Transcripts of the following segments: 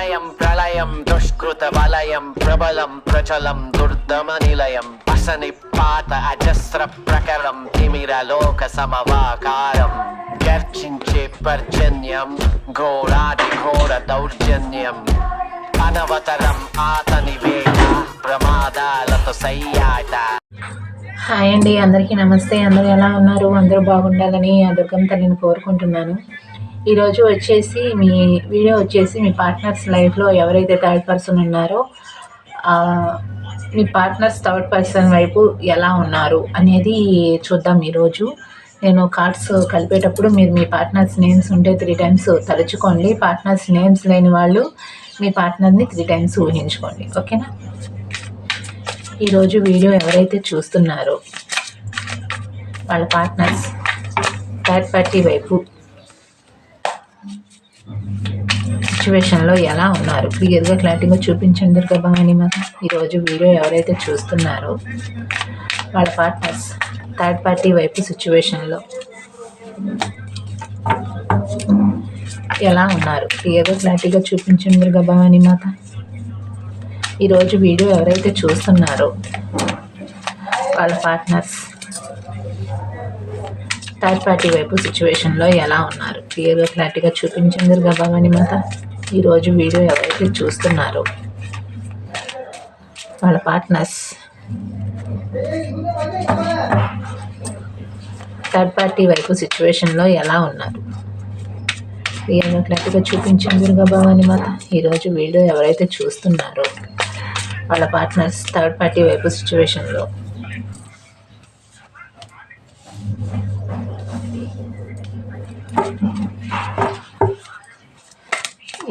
ప్రళయం ప్రళయం దుష్కృత వలయం ప్రబలం ప్రచలం దుర్దమ నిలయం అసని పాత అజస్ర ప్రకరం తిమిర లోక సమవాకారం గర్జించే పర్జన్యం ఘోరాది ఘోర దౌర్జన్యం అనవతరం ఆతని వేట ప్రమాదాలతో సయ్యాట. హాయ్ అండి అందరికీ నమస్తే. అందరూ ఎలా ఉన్నారు? అందరూ బాగుండాలని ఆ దుర్గం తల్లిని కోరుకుంటున్నాను. ఈరోజు వచ్చేసి మీ వీడియో వచ్చేసి మీ పార్ట్నర్స్ లైఫ్లో ఎవరైతే థర్డ్ పర్సన్ ఉన్నారో మీ పార్ట్నర్స్ థర్డ్ పర్సన్ వైపు ఎలా ఉన్నారు అనేది చూద్దాం ఈరోజు నేను కార్డ్స్ కలిపేటప్పుడు మీరు మీ పార్ట్నర్స్ నేమ్స్ ఉంటే త్రీ టైమ్స్ తలుచుకోండి. పార్ట్నర్స్ నేమ్స్ లేని వాళ్ళు మీ పార్ట్నర్ని త్రీ టైమ్స్ ఊహించుకోండి. ఓకేనా ఈరోజు వీడియో ఎవరైతే చూస్తున్నారో వాళ్ళ పార్ట్నర్స్ థర్డ్ పార్టీ వైపు సిచ్యువేషన్లో ఎలా ఉన్నారు? క్లియర్గా క్లారిటీగా చూపించండి దుర్గా భవాని ఈరోజు వీడియో ఎవరైతే చూస్తున్నారో వాళ్ళ పార్ట్నర్స్ థర్డ్ పార్టీ వైపు సిచ్యువేషన్లో ఎలా ఉన్నారు? క్లియర్గా క్లారిటీగా చూపించండి దుర్గా మాత. ఈరోజు వీడియో ఎవరైతే చూస్తున్నారో వాళ్ళ పార్ట్నర్స్ థర్డ్ పార్టీ వైపు సిచ్యువేషన్లో ఎలా ఉన్నారు? క్లియర్గా క్లారిటీగా చూపించింది గబామని మాత. ఈరోజు వీడియో ఎవరైతే చూస్తున్నారో వాళ్ళ పార్ట్నర్స్ థర్డ్ పార్టీ వైపు సిచ్యువేషన్లో ఎలా ఉన్నారు? క్లియర్గా క్లారిటీగా చూపించింది దుర్గాభవాని మాత. ఈరోజు వీడియో ఎవరైతే చూస్తున్నారో వాళ్ళ పార్ట్నర్స్ థర్డ్ పార్టీ వైపు సిచ్యువేషన్లో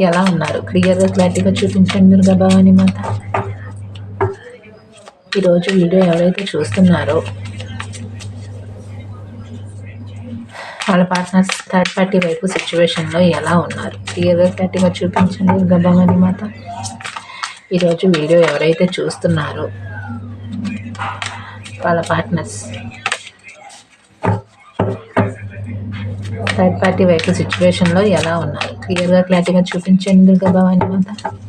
ఎలా ఉన్నారు? క్లియర్గా క్లారిటీగా చూపించండి దుర్గా భవాని మాత. ఈరోజు వీడియో ఎవరైతే చూస్తున్నారో వాళ్ళ పార్ట్నర్స్ థర్డ్ పార్టీ వైపు సిచ్యువేషన్లో ఎలా ఉన్నారు? క్లియర్గా క్లారిటీగా చూపించండి దుర్గా భవాని మాత. ఈరోజు వీడియో ఎవరైతే చూస్తున్నారో వాళ్ళ పార్ట్నర్స్ థర్డ్ పార్టీ వైపు సిచ్యువేషన్లో ఎలా ఉన్నారు? క్లియర్గా క్లారిటీగా చూపించండి Durga Bhavani Mata.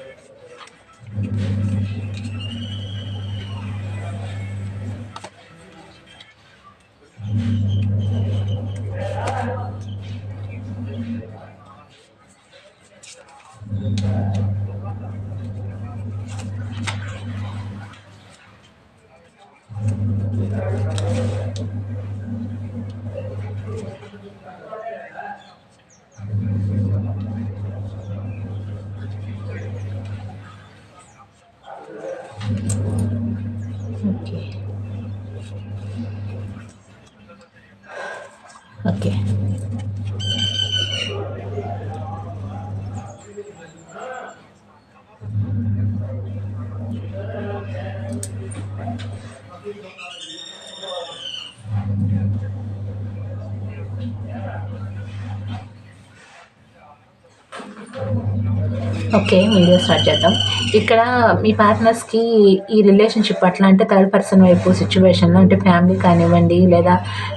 Okay okay okay video start చేద్దాం. ఇక్కడ మీ పార్ట్నర్స్కి ఈ రిలేషన్షిప్ అట్లా అంటే థర్డ్ పర్సన్ వైపు సిచ్యువేషన్లో అంటే ఫ్యామిలీ కానివ్వండి లేదా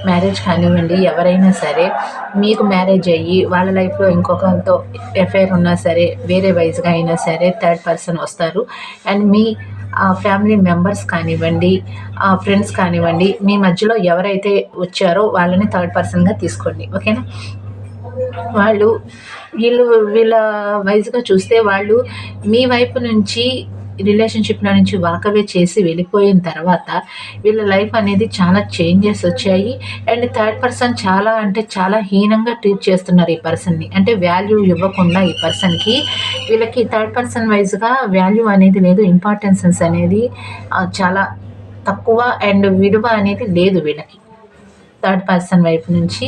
మ్యారేజ్ కానివ్వండి ఎవరైనా సరే మీకు మ్యారేజ్ అయ్యి వాళ్ళ లైఫ్లో ఇంకొకరితో ఎఫైర్ ఉన్నా సరే వేరే వైజ్గా అయినా సరే థర్డ్ పర్సన్ వస్తారు. అండ్ మీ ఫ్యామిలీ మెంబర్స్ కానివ్వండి ఫ్రెండ్స్ కానివ్వండి మీ మధ్యలో ఎవరైతే వచ్చారో వాళ్ళని థర్డ్ పర్సన్గా తీసుకోండి. ఓకేనా? వాళ్ళు వీళ్ళు వీళ్ళ వైజ్గా చూస్తే వాళ్ళు మీ వైపు నుంచి రిలేషన్షిప్లో నుంచి వాకవే చేసి వెళ్ళిపోయిన తర్వాత వీళ్ళ లైఫ్ అనేది చాలా చేంజెస్ వచ్చాయి. అండ్ థర్డ్ పర్సన్ చాలా అంటే చాలా హీనంగా ట్రీట్ చేస్తున్నారు ఈ పర్సన్ని అంటే వాల్యూ ఇవ్వకుండా ఈ పర్సన్కి వీళ్ళకి థర్డ్ పర్సన్ వైజ్గా వాల్యూ అనేది లేదు ఇంపార్టెన్సెస్ అనేది చాలా తక్కువ అండ్ విలువ అనేది లేదు వీళ్ళకి. థర్డ్ పర్సన్ వైపు నుంచి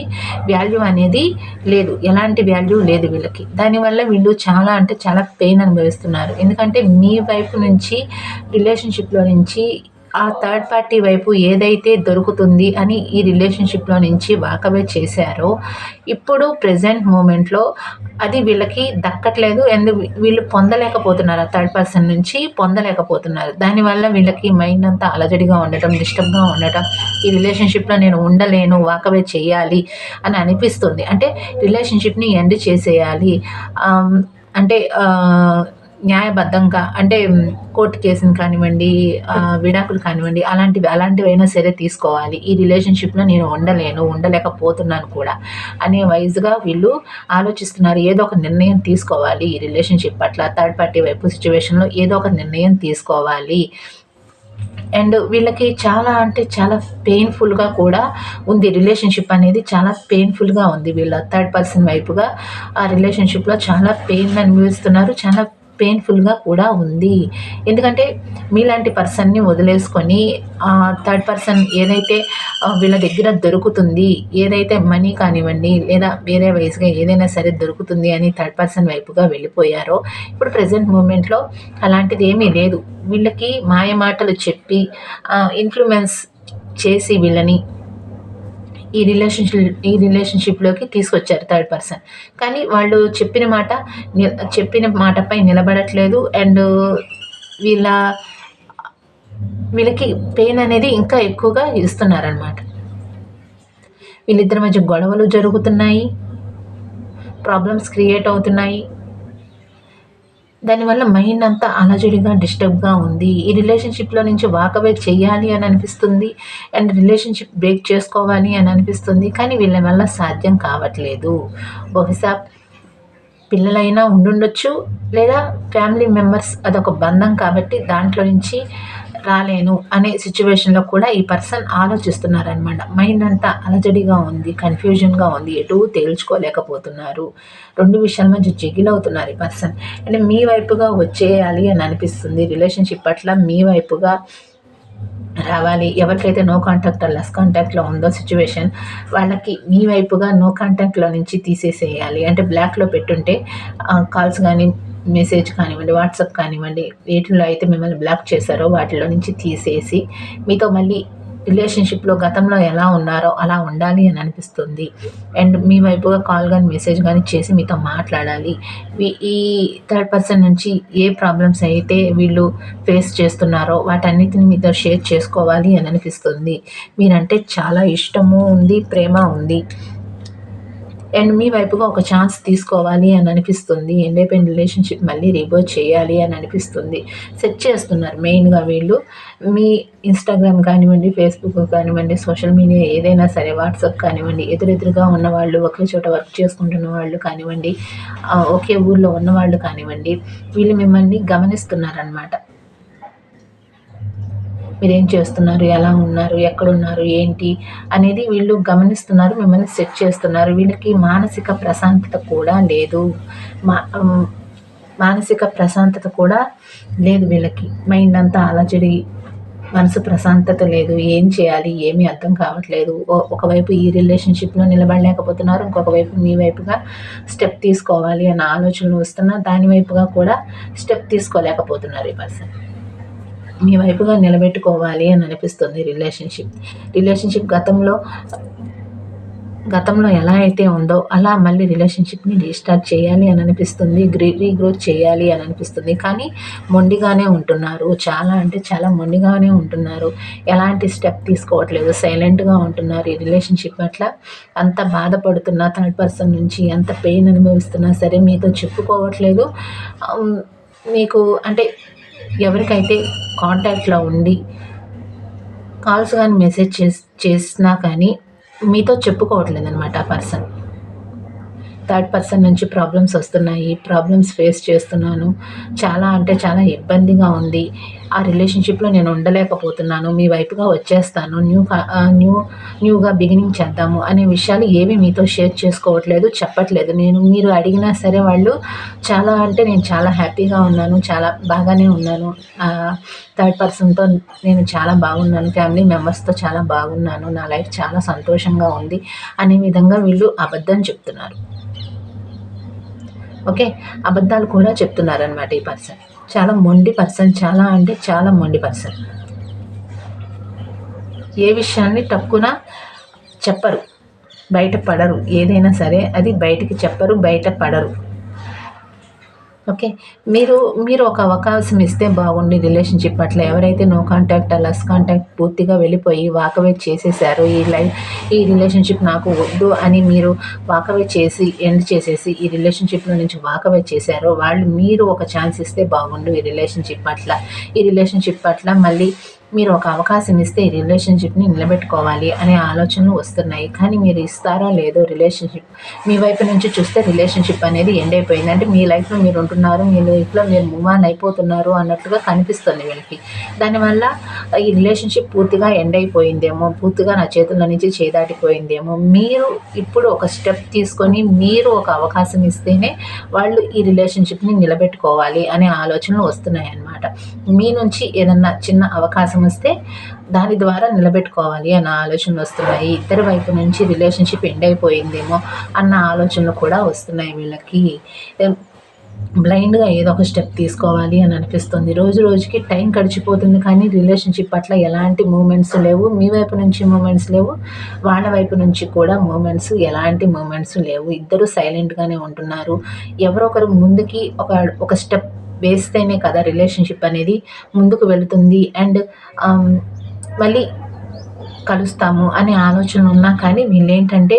వాల్యూ అనేది లేదు. ఎలాంటి వాల్యూ లేదు వీళ్ళకి. దానివల్ల వీళ్ళు చాలా అంటే చాలా పెయిన్ అనుభవిస్తున్నారు. ఎందుకంటే మీ వైపు నుంచి రిలేషన్షిప్లో నుంచి ఆ థర్డ్ పార్టీ వైపు ఏదైతే దొరుకుతుంది అని ఈ రిలేషన్షిప్లో నుంచి వాకవే చేశారో ఇప్పుడు ప్రజెంట్ మూమెంట్లో అది వీళ్ళకి దక్కట్లేదు అండ్ వీళ్ళు పొందలేకపోతున్నారు ఆ థర్డ్ పర్సన్ నుంచి పొందలేకపోతున్నారు. దానివల్ల వీళ్ళకి మైండ్ అంతా అలజడిగా ఉండటం డిస్టర్బ్గా ఉండటం ఈ రిలేషన్షిప్లో నేను ఉండలేను వాకవే చేయాలి అని అనిపిస్తుంది. అంటే రిలేషన్షిప్ని ఎండ్ చేసేయాలి. అంటే న్యాయబద్ధంగా అంటే కోర్టు కేసుని కానివ్వండి విడాకులు కానివ్వండి అలాంటివి అలాంటివైనా సరే తీసుకోవాలి. ఈ రిలేషన్షిప్లో నేను ఉండలేను ఉండలేకపోతున్నాను కూడా. అనే వైజ్గా వీళ్ళు ఆలోచిస్తున్నారు. ఏదో ఒక నిర్ణయం తీసుకోవాలి ఈ రిలేషన్షిప్ పట్ల థర్డ్ పార్టీ వైపు సిచ్యువేషన్లో ఏదో ఒక నిర్ణయం తీసుకోవాలి. అండ్ వీళ్ళకి చాలా అంటే చాలా పెయిన్ఫుల్గా కూడా ఉంది. రిలేషన్షిప్ అనేది చాలా పెయిన్ఫుల్గా ఉంది. వీళ్ళ థర్డ్ పర్సన్ వైపుగా ఆ రిలేషన్షిప్లో చాలా పెయిన్ అనుభవిస్తున్నారు. చాలా పెయిన్ఫుల్గా కూడా ఉంది. ఎందుకంటే మీలాంటి పర్సన్ని వదిలేసుకొని థర్డ్ పర్సన్ ఏదైతే వీళ్ళ దగ్గర దొరుకుతుంది ఏదైతే మనీ కానివ్వండి లేదా వేరే వయసుగా ఏదైనా సరే దొరుకుతుంది అని థర్డ్ పర్సన్ వైపుగా వెళ్ళిపోయారో ఇప్పుడు ప్రజెంట్ మూమెంట్లో అలాంటిది ఏమీ లేదు. వీళ్ళకి మాయ మాటలు చెప్పి ఇన్ఫ్లుయెన్స్ చేసి వీళ్ళని ఈ రిలేషన్షిప్ ఈ రిలేషన్షిప్లోకి తీసుకొచ్చారు థర్డ్ పర్సన్ కానీ వాళ్ళు చెప్పిన మాట చెప్పిన మాటపై నిలబడట్లేదు అండ్ వీళ్ళ వీళ్ళకి పెయిన్ అనేది ఇంకా ఎక్కువగా ఇస్తున్నారనమాట వీళ్ళిద్దరి మధ్య గొడవలు జరుగుతున్నాయి. ప్రాబ్లమ్స్ క్రియేట్ అవుతున్నాయి. దానివల్ల మైండ్ అంతా అలజడిగా డిస్టర్బ్గా ఉంది. ఈ రిలేషన్షిప్లో నుంచి వాకవే చేయాలి అని అనిపిస్తుంది. అండ్ రిలేషన్షిప్ బ్రేక్ చేసుకోవాలి అని అనిపిస్తుంది. కానీ వీళ్ళ వల్ల సాధ్యం కావట్లేదు. బహుశా పిల్లలైనా ఉండుండొచ్చు. లేదా ఫ్యామిలీ మెంబర్స్ అదొక బంధం కాబట్టి దాంట్లో నుంచి రాలేను అనే సిచ్యువేషన్లో కూడా ఈ పర్సన్ ఆలోచిస్తున్నారనమాట మైండ్ అంతా అలజడిగా ఉంది కన్ఫ్యూజన్గా ఉంది ఎటు తేల్చుకోలేకపోతున్నారు. రెండు విషయాల మధ్య జగిల్ అవుతున్నారు ఈ పర్సన్ అంటే మీ వైపుగా వచ్చేయాలి అని అనిపిస్తుంది. రిలేషన్షిప్ పట్ల మీ వైపుగా రావాలి. ఎవరికైతే నో కాంటాక్ట్ లెస్ కాంటాక్ట్లో ఉందో సిచ్యువేషన్ వాళ్ళకి మీ వైపుగా నో కాంటాక్ట్లో నుంచి తీసేసేయాలి. అంటే బ్లాక్లో పెట్టుంటే కాల్స్ కానీ మెసేజ్ కానివ్వండి వాట్సాప్ కానివ్వండి వీటిలో అయితే మిమ్మల్ని బ్లాక్ చేశారో వాటిలో నుంచి తీసేసి మీతో మళ్ళీ రిలేషన్షిప్లో గతంలో ఎలా ఉన్నారో అలా ఉండాలి అని అనిపిస్తుంది. అండ్ మీ వైపుగా కాల్ కానీ మెసేజ్ కానీ చేసి మీతో మాట్లాడాలి. ఈ థర్డ్ పర్సన్ నుంచి ఏ ప్రాబ్లమ్స్ అయితే వీళ్ళు ఫేస్ చేస్తున్నారో వాటన్నిటిని మీతో షేర్ చేసుకోవాలి అని అనిపిస్తుంది. మీరంటే చాలా ఇష్టము ఉంది ప్రేమ ఉంది. అండ్ మీ వైపుగా ఒక ఛాన్స్ తీసుకోవాలి అని అనిపిస్తుంది. ఇండిపెండెంట్ రిలేషన్షిప్ మళ్ళీ రీబోట్ చేయాలి అని అనిపిస్తుంది. సెట్ చేస్తున్నారు మెయిన్గా వీళ్ళు. మీ ఇన్స్టాగ్రామ్ కానివ్వండి ఫేస్బుక్ కానివ్వండి సోషల్ మీడియా ఏదైనా సరే వాట్సాప్ కానివ్వండి ఎదురెదురుగా ఉన్నవాళ్ళు ఒకే చోట వర్క్ చేసుకుంటున్న వాళ్ళు కానివ్వండి ఒకే ఊర్లో ఉన్న వాళ్ళు కానివ్వండి వీళ్ళు మిమ్మల్ని గమనిస్తున్నారనమాట మీరేం చేస్తున్నారు? ఎలా ఉన్నారు? ఎక్కడున్నారు? ఏంటి? అనేది వీళ్ళు గమనిస్తున్నారు మిమ్మల్ని సెట్ చేస్తున్నారు. వీళ్ళకి మానసిక ప్రశాంతత కూడా లేదు. మా మానసిక ప్రశాంతత కూడా లేదు వీళ్ళకి. మైండ్ అంతా అలజడి మనసు ప్రశాంతత లేదు. ఏం చేయాలి? ఏమీ అర్థం కావట్లేదు. ఒకవైపు ఈ రిలేషన్షిప్లో నిలబడలేకపోతున్నారు ఇంకొక వైపు మీ వైపుగా స్టెప్ తీసుకోవాలి అన్న ఆలోచనలు వస్తున్నా దాని వైపుగా కూడా స్టెప్ తీసుకోలేకపోతున్నారు ఈ పర్సన్. మీ వైపుగా నిలబెట్టుకోవాలి అని అనిపిస్తుంది రిలేషన్షిప్. రిలేషన్షిప్ గతంలో గతంలో ఎలా అయితే ఉందో అలా మళ్ళీ రిలేషన్షిప్ని రీస్టార్ట్ చేయాలి అని అనిపిస్తుంది గ్రీ రీగ్రోత్ చేయాలి అని అనిపిస్తుంది. కానీ మొండిగానే ఉంటున్నారు. చాలా అంటే చాలా మొండిగానే ఉంటున్నారు. ఎలాంటి స్టెప్ తీసుకోవట్లేదు. సైలెంట్గా ఉంటున్నారు ఈ రిలేషన్షిప్ పట్ల అంత బాధపడుతున్న థర్డ్ పర్సన్ నుంచి ఎంత పెయిన్ అనుభవిస్తున్నా సరే మీతో చెప్పుకోవట్లేదు. మీకు అంటే ఎవరికైతే కాంటాక్ట్లో ఉండి కాల్స్ కానీ మెసేజ్ చేసి చేసినా కానీ మీతో చెప్పుకోవట్లేదు అనమాట ఆ పర్సన్. థర్డ్ పర్సన్ నుంచి ప్రాబ్లమ్స్ వస్తున్నాయి ప్రాబ్లమ్స్ ఫేస్ చేస్తున్నాను. చాలా అంటే చాలా ఇబ్బందిగా ఉంది. ఆ రిలేషన్షిప్లో నేను ఉండలేకపోతున్నాను. మీ వైపుగా వచ్చేస్తాను. న్యూ న్యూ న్యూగా బిగినింగ్ చేద్దాము అనే విషయాలు ఏవి మీతో షేర్ చేసుకోవట్లేదు చెప్పట్లేదు. నేను మీరు అడిగినా సరే వాళ్ళు చాలా అంటే నేను చాలా హ్యాపీగా ఉన్నాను చాలా బాగానే ఉన్నాను. థర్డ్ పర్సన్తో నేను చాలా బాగున్నాను. ఫ్యామిలీ మెంబర్స్తో చాలా బాగున్నాను. నా లైఫ్ చాలా సంతోషంగా ఉంది అనే విధంగా వీళ్ళు అబద్ధం చెప్తున్నారు. ఓకే? అబద్ధాలు కూడా చెప్తున్నారనమాట ఈ పర్సన్. చాలా మొండి పర్సన్ చాలా అంటే చాలా మొండి పర్సన్. ఏ విషయాన్ని తక్కువ చెప్పరు. బయట పడరు. ఏదైనా సరే అది బయటికి చెప్పరు బయట పడరు. ఓకే మీరు మీరు ఒక అవకాశం ఇస్తే బాగుండి రిలేషన్షిప్ అట్లా. ఎవరైతే నో కాంటాక్ట్ లస్ కాంటాక్ట్ పూర్తిగా వెళ్ళిపోయి వాకవే చేసేసారో ఈ లైఫ్ ఈ రిలేషన్షిప్ నాకు వద్దు అని మీరు వాకవే చేసి ఎండ్ చేసేసి ఈ రిలేషన్షిప్లో నుంచి వాకవేట్ చేశారో వాళ్ళు మీరు ఒక ఛాన్స్ ఇస్తే బాగుండు ఈ రిలేషన్షిప్ పట్ల ఈ రిలేషన్షిప్ పట్ల మళ్ళీ మీరు ఒక అవకాశం ఇస్తే ఈ రిలేషన్షిప్ని నిలబెట్టుకోవాలి అనే ఆలోచనలు వస్తున్నాయి. కానీ మీరు ఇస్తారో లేదో రిలేషన్షిప్ మీ వైపు నుంచి చూస్తే రిలేషన్షిప్ అనేది ఎండ్ అయిపోయింది. అంటే మీ లైఫ్లో మీరు ఉంటున్నారు మీ లైఫ్లో మీరు మూవ్ ఆన్ అయిపోతున్నారు అన్నట్టుగా కనిపిస్తుంది వీళ్ళకి. దానివల్ల ఈ రిలేషన్షిప్ పూర్తిగా ఎండ్ అయిపోయిందేమో పూర్తిగా నా చేతుల నుంచి చేదాటిపోయిందేమో మీరు ఇప్పుడు ఒక స్టెప్ తీసుకొని మీరు ఒక అవకాశం ఇస్తేనే వాళ్ళు ఈ రిలేషన్షిప్ని నిలబెట్టుకోవాలి అనే ఆలోచనలు వస్తున్నాయి అన్నమాట మీ నుంచి ఏదన్నా చిన్న అవకాశం వస్తే దాని ద్వారా నిలబెట్టుకోవాలి అన్న ఆలోచనలు వస్తున్నాయి. ఇద్దరి వైపు నుంచి రిలేషన్షిప్ ఎండ్ అయిపోయిందేమో అన్న ఆలోచనలు కూడా వస్తున్నాయి వీళ్ళకి. బ్లైండ్గా ఏదో ఒక స్టెప్ తీసుకోవాలి అని అనిపిస్తుంది. రోజు రోజుకి టైం గడిచిపోతుంది కానీ రిలేషన్షిప్ పట్ల ఎలాంటి మూమెంట్స్ లేవు. మీ వైపు నుంచి మూమెంట్స్ లేవు. వాళ్ళ వైపు నుంచి కూడా మూమెంట్స్ ఎలాంటి మూమెంట్స్ లేవు. ఇద్దరు సైలెంట్గానే ఉంటున్నారు. ఎవరొకరు ముందుకి ఒక ఒక స్టెప్ వేస్తేనే కదా రిలేషన్షిప్ అనేది ముందుకు వెళుతుంది. అండ్ um, మళ్ళీ కలుస్తాము అనే ఆలోచన ఉన్నా కానీ వీళ్ళేంటంటే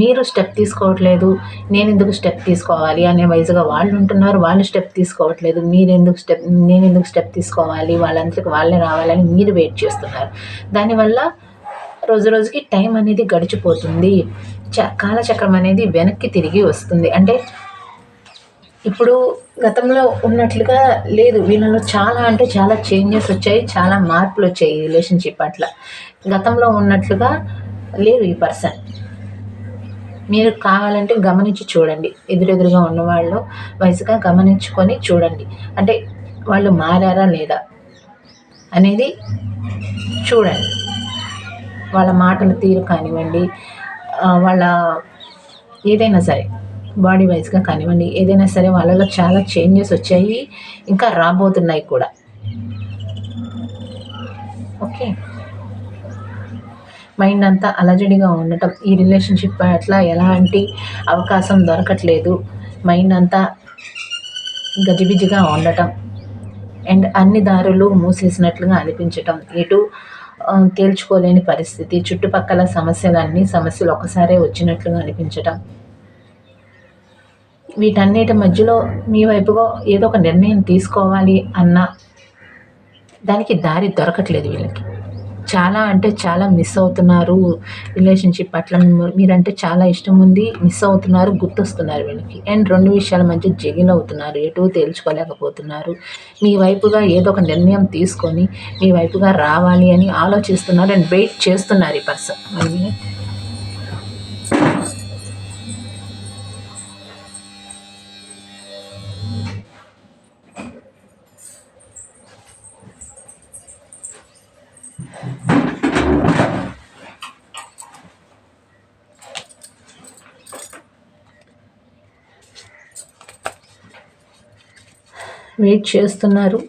మీరు స్టెప్ తీసుకోవట్లేదు నేను ఎందుకు స్టెప్ తీసుకోవాలి అనే వయసుగా వాళ్ళు ఉంటున్నారు వాళ్ళు స్టెప్ తీసుకోవట్లేదు మీరు ఎందుకు స్టెప్ నేను ఎందుకు స్టెప్ తీసుకోవాలి వాళ్ళందరికీ వాళ్ళే రావాలని మీరు వెయిట్ చేస్తున్నారు. దానివల్ల రోజు రోజుకి టైం అనేది గడిచిపోతుంది. చ కాలచక్రం అనేది వెనక్కి తిరిగి వస్తుంది. అంటే ఇప్పుడు గతంలో ఉన్నట్లుగా లేదు. వీళ్ళలో చాలా అంటే చాలా చేంజెస్ వచ్చాయి చాలా మార్పులు వచ్చాయి ఈ రిలేషన్షిప్ అట్లా గతంలో ఉన్నట్లుగా లేరు ఈ పర్సన్ మీరు కావాలంటే గమనించి చూడండి. ఎదురెదురుగా ఉన్నవాళ్ళు వయసుగా గమనించుకొని చూడండి. అంటే వాళ్ళు మారారా లేదా అనేది చూడండి. వాళ్ళ మాటల తీరు కానివ్వండి వాళ్ళ ఏదైనా సరే. బాడీ వైజ్గా కానివ్వండి ఏదైనా సరే వాళ్ళలో చాలా చేంజెస్ వచ్చాయి. ఇంకా రాబోతున్నాయి కూడా. ఓకే మైండ్ అంతా అలజడిగా ఉండటం ఈ రిలేషన్షిప్ అట్లా ఎలాంటి అవకాశం దొరకట్లేదు. మైండ్ అంతా గజిబిజిగా ఉండటం అండ్ అన్ని దారులు మూసేసినట్లుగా అనిపించటం. ఎటు తేల్చుకోలేని పరిస్థితి చుట్టుపక్కల సమస్యలన్నీ సమస్యలు ఒకసారే వచ్చినట్లుగా అనిపించటం. వీటన్నిటి మధ్యలో మీ వైపుగా ఏదో ఒక నిర్ణయం తీసుకోవాలి అన్న దానికి దారి దొరకట్లేదు వీళ్ళకి. చాలా అంటే చాలా మిస్ అవుతున్నారు. రిలేషన్షిప్ పట్ల మీరంటే చాలా ఇష్టం ఉంది. మిస్ అవుతున్నారు గుర్తొస్తున్నారు వీళ్ళకి. అండ్ రెండు విషయాల మధ్య జగిల్ అవుతున్నారు. ఎటు తేల్చుకోలేకపోతున్నారు. మీ వైపుగా ఏదో ఒక నిర్ణయం తీసుకొని మీ వైపుగా రావాలి అని ఆలోచిస్తున్నారు. అండ్ వెయిట్ చేస్తున్నారు ఈ పర్సన్ వెయిట్ చేస్తున్నారు.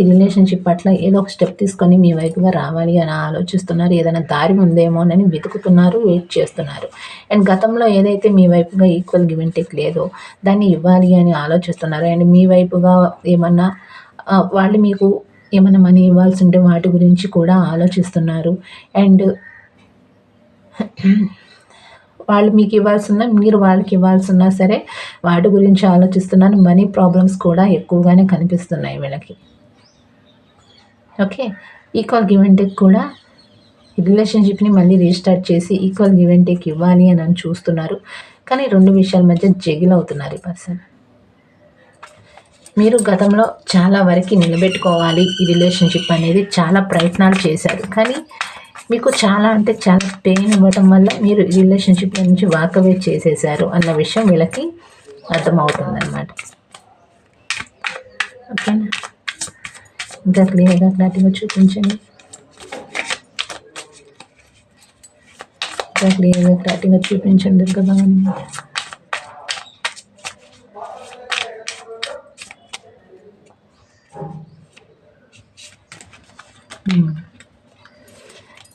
ఈ రిలేషన్షిప్ పట్ల ఏదో ఒక స్టెప్ తీసుకొని మీ వైపుగా రావాలి అని ఆలోచిస్తున్నారు. ఏదైనా దారి ఉందేమో అని వెతుకుతున్నారు వెయిట్ చేస్తున్నారు. అండ్ గతంలో ఏదైతే మీ వైపుగా ఈక్వల్ గివ్ అండ్ టేక్ లేదో దాన్ని ఇవ్వాలి అని ఆలోచిస్తున్నారు. అండ్ మీ వైపుగా ఏమన్నా వాళ్ళు మీకు ఏమైనా మనీ ఇవ్వాల్సి ఉంటే వాటి గురించి కూడా ఆలోచిస్తున్నారు. అండ్ వాళ్ళు మీకు ఇవ్వాల్సిన మీరు వాళ్ళకి ఇవ్వాల్సిన సరే వాటి గురించి ఆలోచిస్తున్నాను. మనీ ప్రాబ్లమ్స్ కూడా ఎక్కువగానే కనిపిస్తున్నాయి వీళ్ళకి. Okay? Equal give and take కూడా ఈ రిలేషన్షిప్ని మళ్ళీ రీస్టార్ట్ చేసి ఈక్వల్ గివ్ అండ్ టేక్ ఇవ్వాలి అని అని చూస్తున్నారు. కానీ రెండు విషయాల మధ్య జగిల్ అవుతున్నారు ఈ పర్సన్. మీరు గతంలో చాలా వరకు నిలబెట్టుకోవాలి ఈ రిలేషన్షిప్ అనేది చాలా ప్రయత్నాలు చేశారు. కానీ మీకు చాలా అంటే చాలా పెయిన్ ఇవ్వటం వల్ల మీరు రిలేషన్షిప్ నుంచి వాకవే చేసేసారు అన్న విషయం వీళ్ళకి అర్థమవుతుంది అనమాట ఓకేనా ఇంకా క్లియర్గా క్లారిటీగా చూపించండి. ఇంకా క్లియర్గా క్లారిటీగా చూపించండి కదా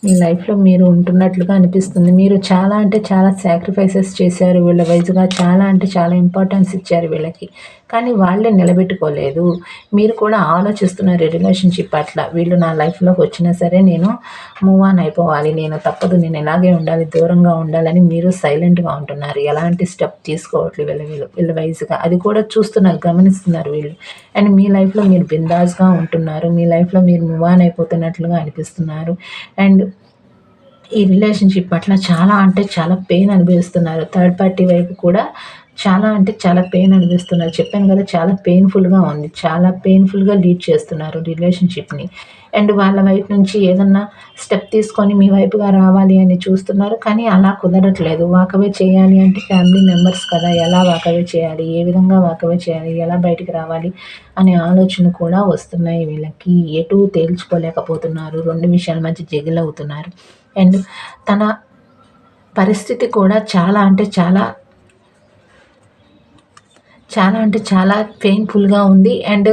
మీ లైఫ్లో మీరు ఉంటున్నట్లుగా అనిపిస్తుంది. మీరు చాలా అంటే చాలా సాక్రిఫైసెస్ చేశారు వీళ్ళ వయసుగా చాలా అంటే చాలా ఇంపార్టెన్స్ ఇచ్చారు వీళ్ళకి. కానీ వాళ్ళే నిలబెట్టుకోలేదు. మీరు కూడా ఆలోచిస్తున్నారు రిలేషన్షిప్ పట్ల వీళ్ళు నా లైఫ్లోకి వచ్చినా సరే నేను మూవ్ ఆన్ అయిపోవాలి. నేను తప్పదు. నేను ఇలాగే ఉండాలి దూరంగా ఉండాలని మీరు సైలెంట్గా ఉంటున్నారు. ఎలాంటి స్టెప్ తీసుకోవట్లేదు వీళ్ళ వీళ్ళు వీళ్ళ వయసుగా అది కూడా చూస్తున్నారు గమనిస్తున్నారు వీళ్ళు. అండ్ మీ లైఫ్లో మీరు బిందాస్గా ఉంటున్నారు. మీ లైఫ్లో మీరు మూవ్ ఆన్ అయిపోతున్నట్లుగా అనిపిస్తున్నారు. అండ్ ఈ రిలేషన్షిప్ పట్ల చాలా అంటే చాలా పెయిన్ అనుభవిస్తున్నారు. థర్డ్ పార్టీ వైపు కూడా చాలా అంటే చాలా పెయిన్ అనిపిస్తున్నారు. చెప్పాను కదా చాలా పెయిన్ఫుల్గా ఉంది. చాలా పెయిన్ఫుల్గా లీడ్ చేస్తున్నారు రిలేషన్షిప్ని అండ్ వాళ్ళ వైపు నుంచి ఏదన్నా స్టెప్ తీసుకొని మీ వైపుగా రావాలి అని చూస్తున్నారు. కానీ అలా కుదరట్లేదు. వాకవే చేయాలి అంటే ఫ్యామిలీ మెంబర్స్ కదా ఎలా వాకవే చేయాలి? ఏ విధంగా వాకవే చేయాలి? ఎలా బయటికి రావాలి? అనే ఆలోచన కూడా వస్తున్నాయి వీళ్ళకి. ఎటు తేల్చుకోలేకపోతున్నారు. రెండు విషయాల మధ్య జగిలవుతున్నారు. అండ్ తన పరిస్థితి కూడా చాలా అంటే చాలా చాలా అంటే చాలా పెయిన్ఫుల్గా ఉంది అండ్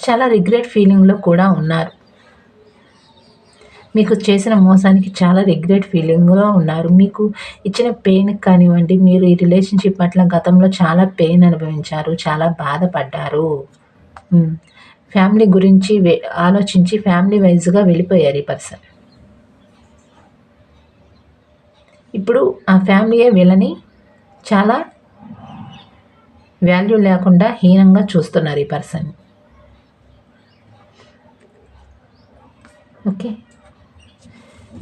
చాలా రిగ్రెట్ ఫీలింగ్లో కూడా ఉన్నారు. మీకు చేసిన మోసానికి చాలా రిగ్రెట్ ఫీలింగ్లో ఉన్నారు. మీకు ఇచ్చిన పెయిన్ కానివ్వండి మీరు ఈ రిలేషన్షిప్ పట్ల గతంలో చాలా పెయిన్ అనుభవించారు చాలా బాధపడ్డారు. ఫ్యామిలీ గురించి ఆలోచించి ఫ్యామిలీ వైజ్గా వెళ్ళిపోయారు ఈ పర్సన్ ఇప్పుడు ఆ ఫ్యామిలీయే వీళ్ళని చాలా వాల్యూ లేకుండా హీనంగా చూస్తున్నారు ఈ పర్సన్. ఓకే.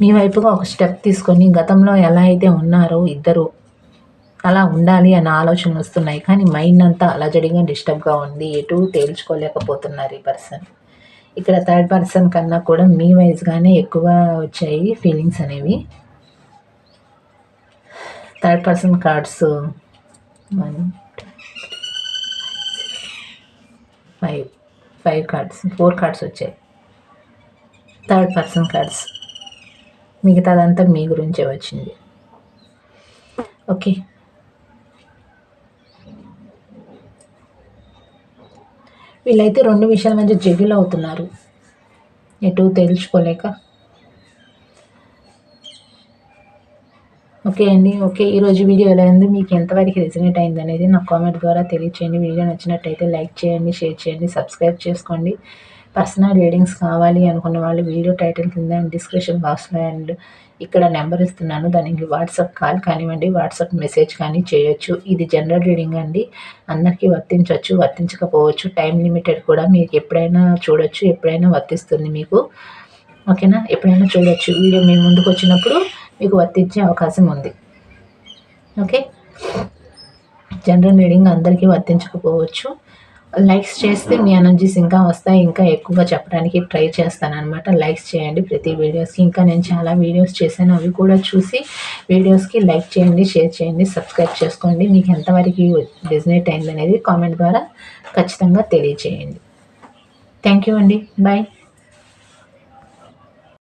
మీ వైపుగా ఒక స్టెప్ తీసుకొని గతంలో ఎలా అయితే ఉన్నారో ఇద్దరు అలా ఉండాలి అన్న ఆలోచనలు వస్తున్నాయి. కానీ మైండ్ అంతా అలజడిగా డిస్టర్బ్గా ఉంది. ఎటు తేల్చుకోలేకపోతున్నారు ఈ పర్సన్. ఇక్కడ థర్డ్ పర్సన్ కన్నా కూడా మీ వైజ్గానే ఎక్కువ వచ్చాయి ఫీలింగ్స్ అనేవి. Third person cards five five cards four cards వచ్చాయి. థర్డ్ పర్సన్ కార్డ్స్ మిగతాదంతా మీ గురించే వచ్చింది. ఓకే వీళ్ళైతే రెండు విషయాల మధ్య జగిల్ అవుతున్నారు. ఎటు తెలుసుకోలేక ఓకే అండి ఓకే. ఈరోజు వీడియో ఎలా ఉంది? మీకు ఎంతవరకు రెసినేట్ అయింది అనేది నా కామెంట్ ద్వారా తెలియచేయండి. వీడియో నచ్చినట్టయితే లైక్ చేయండి షేర్ చేయండి సబ్స్క్రైబ్ చేసుకోండి. పర్సనల్ రీడింగ్స్ కావాలి అనుకున్న వాళ్ళు వీడియో టైటిల్ కింద డిస్క్రిప్షన్ బాక్స్లో అండ్ ఇక్కడ నెంబర్ ఇస్తున్నాను. దానికి వాట్సాప్ కాల్ కానివ్వండి వాట్సాప్ మెసేజ్ కానీ చేయొచ్చు. ఇది జనరల్ రీడింగ్ అండి. అందరికీ వర్తించవచ్చు వర్తించకపోవచ్చు. టైం లిమిటెడ్ కూడా మీకు ఎప్పుడైనా చూడొచ్చు ఎప్పుడైనా వర్తిస్తుంది మీకు. ఓకేనా? ఎప్పుడైనా చూడొచ్చు. వీడియో మీ ముందుకు వచ్చినప్పుడు మీకు వర్తించే అవకాశం ఉంది. ఓకే? జనరల్ రీడింగ్ అందరికీ వర్తించకపోవచ్చు. లైక్స్ చేస్తే మీ ఎనర్జీస్ ఇంకా వస్తాయి ఇంకా ఎక్కువగా చెప్పడానికి ట్రై చేస్తాను అనమాట లైక్స్ చేయండి ప్రతి వీడియోస్కి ఇంకా నేను చాలా వీడియోస్ చేశాను. అవి కూడా చూసి వీడియోస్కి లైక్ చేయండి షేర్ చేయండి సబ్స్క్రైబ్ చేసుకోండి. మీకు ఎంతవరకు డిజనేట్ అయింది అనేది కామెంట్ ద్వారా ఖచ్చితంగా తెలియచేయండి థ్యాంక్ యూ అండి. బాయ్